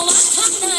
know I'm coming.